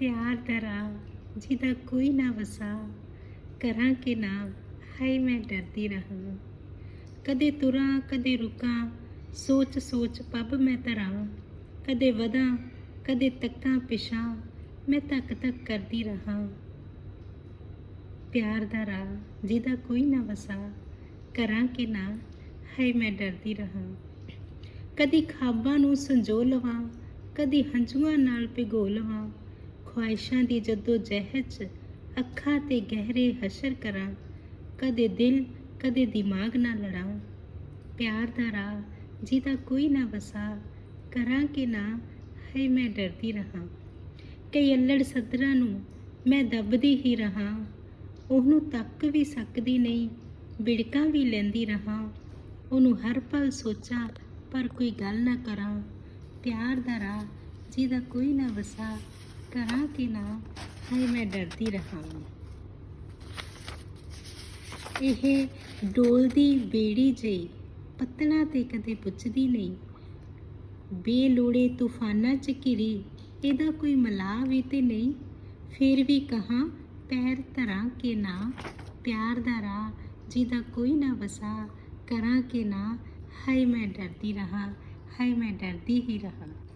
ਪਿਆਰ ਦਾ ਰਾਹ ਜਿਹਦਾ ਕੋਈ ਨਾ ਵਸਾ। ਕਰਾਂ ਕਿ ਨਾ, ਹਾਏ ਮੈਂ ਡਰਦੀ ਰਹਾਂ। ਕਦੇ ਤੁਰਾਂ, ਕਦੇ ਰੁਕਾਂ, ਸੋਚ ਸੋਚ ਪੱਬ ਮੈਂ ਧਰਾਂ। ਕਦੇ ਵਧਾਂ, ਕਦੇ ਤੱਕਾਂ ਪਿਛਾਂ, ਮੈਂ ਤੱਕ ਤੱਕ ਕਰਦੀ ਰਹਾਂ। ਪਿਆਰ ਦਾ ਰਾਹ ਜਿਹਦਾ ਕੋਈ ਨਾ ਵਸਾ। ਕਰਾਂ ਕਿ ਨਾ, ਹਾਏ ਮੈਂ ਡਰਦੀ ਰਹਾਂ। ਕਦੀ ਖਾਬਾਂ ਨੂੰ ਸੰਜੋ ਲਵਾਂ, ਕਦੀ ਹੰਝੂਆਂ ਨਾਲ ਭਿਗੋ ਲਵਾਂ। ਖੁਆਇਸ਼ਾਂ ਦੀ ਜੱਦੋ ਜਹਿਦ 'ਚ ਅੱਖਾਂ ਤੇ ਗਹਿਰੇ ਹਸ਼ਰ ਕਰਾਂ, ਕਦੇ ਦਿਲ, ਕਦੇ ਦਿਮਾਗ ਨਾ ਲੜਾਂ ਪਿਆਰ ਦਾ ਰਾਹ ਜਿਹਦਾ ਕੋਈ ਨਾ ਵਸਾ, ਕਰਾਂ ਕਿ ਨਾ ਹੈ ਮੈਂ ਡਰਦੀ ਰਹਾਂ। ਕਈ ਅੱਲੜ ਸਦਰਾਂ ਨੂੰ ਮੈਂ ਦੱਬਦੀ ਹੀ ਰਹਾਂ। ਉਹਨੂੰ ਤੱਕ ਵੀ ਸਕਦੀ ਨਹੀਂ, ਬਿੜਕਾਂ ਵੀ ਲੈਂਦੀ ਰਹਾਂ। ਉਹਨੂੰ ਹਰ ਪਲ ਸੋਚਾਂ, ਪਰ ਕੋਈ ਗੱਲ ਨਾ ਕਰਾਂ। ਪਿਆਰ ਦਾ ਰਾਹ ਜਿਹਦਾ ਕੋਈ ਨਾ ਵਸਾ ਕਰਾਂ ਕਿ ਨਾ? ਹੈ ਮੈਂ ਡਰਦੀ ਰਹਾਂ ਇਹ ਡੋਲਦੀ ਬੇੜੀ ਜਿਹੀ ਪਤਣਾ ਤੇ ਕਦੇ ਪੁੱਛਦੀ ਨਹੀਂ। ਬੇਲੋੜੇ ਤੂਫਾਨਾਂ 'ਚ ਘਿਰੀ, ਇਹਦਾ ਕੋਈ ਮਲਾਹ ਵੀ ਤੇ ਨਹੀਂ। ਫਿਰ ਵੀ ਕਹਾਂ, ਪੈਰ ਧਰਾਂ ਕਿ ਨਾ? ਪਿਆਰ ਦਾ ਰਾਹ ਜਿਹਦਾ ਕੋਈ ਨਾ ਵਸਾ, ਕਰਾਂ ਕਿ ਨਾ? ਹਾਏ ਮੈਂ ਡਰਦੀ ਰਹਾ, ਹਾਏ ਮੈਂ ਡਰਦੀ ਹੀ ਰਹਾ।